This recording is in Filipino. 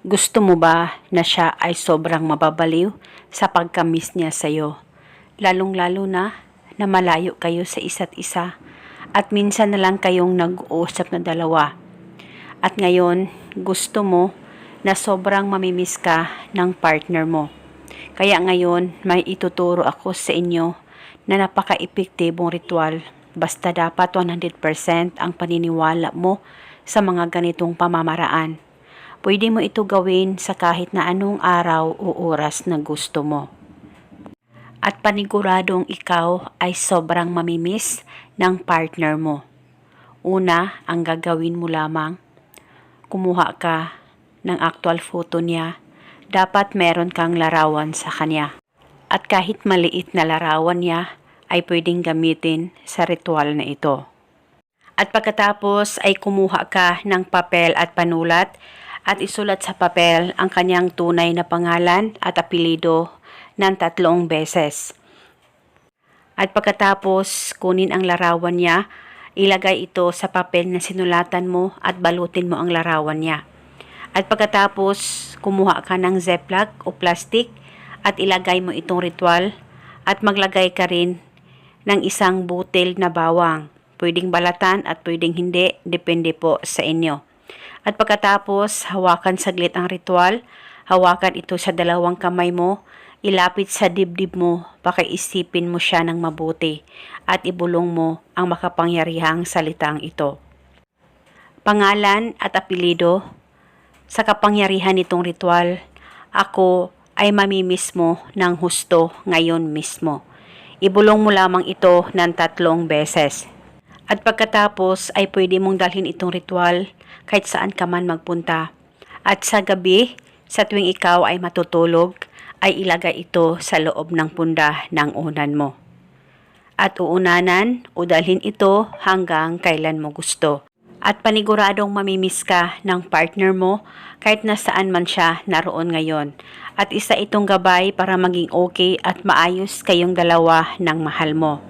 Gusto mo ba na siya ay sobrang mababaliw sa pagkamis niya sa'yo? Lalong-lalo na na malayo kayo sa isa't isa at minsan na lang kayong nag-uusap na dalawa. At ngayon, gusto mo na sobrang mamimiss ka ng partner mo. Kaya ngayon, may ituturo ako sa inyo na napaka-epektibong ritual basta dapat 100% ang paniniwala mo sa mga ganitong pamamaraan. Pwede mo ito gawin sa kahit na anong araw o oras na gusto mo. At paniguradong ikaw ay sobrang mamimiss ng partner mo. Una, ang gagawin mo lamang, kumuha ka ng actual photo niya. Dapat meron kang larawan sa kanya. At kahit maliit na larawan niya, ay pwedeng gamitin sa ritual na ito. At pagkatapos ay kumuha ka ng papel at panulat at isulat sa papel ang kanyang tunay na pangalan at apelido ng tatlong beses. At pagkatapos kunin ang larawan niya, ilagay ito sa papel na sinulatan mo at balutin mo ang larawan niya. At pagkatapos kumuha ka ng ziplock o plastic at ilagay mo itong ritual at maglagay ka rin ng isang butil na bawang. Pwedeng balatan at pwedeng hindi, depende po sa inyo. At pagkatapos, hawakan saglit ang ritual, hawakan ito sa dalawang kamay mo, ilapit sa dibdib mo, pakiisipin mo siya ng mabuti, at ibulong mo ang makapangyarihang salitang ito. Pangalan at apelido, sa kapangyarihan nitong ritual, ako ay mamimiss mo ng husto ngayon mismo. Ibulong mo lamang ito ng tatlong beses. At pagkatapos ay pwede mong dalhin itong ritual kahit saan ka man magpunta. At sa gabi, sa tuwing ikaw ay matutulog, ay ilagay ito sa loob ng punda ng unan mo. At uunanan o dalhin ito hanggang kailan mo gusto. At paniguradong mamimiss ka ng partner mo kahit nasaan man siya naroon ngayon. At isa itong gabay para maging okay at maayos kayong dalawa ng mahal mo.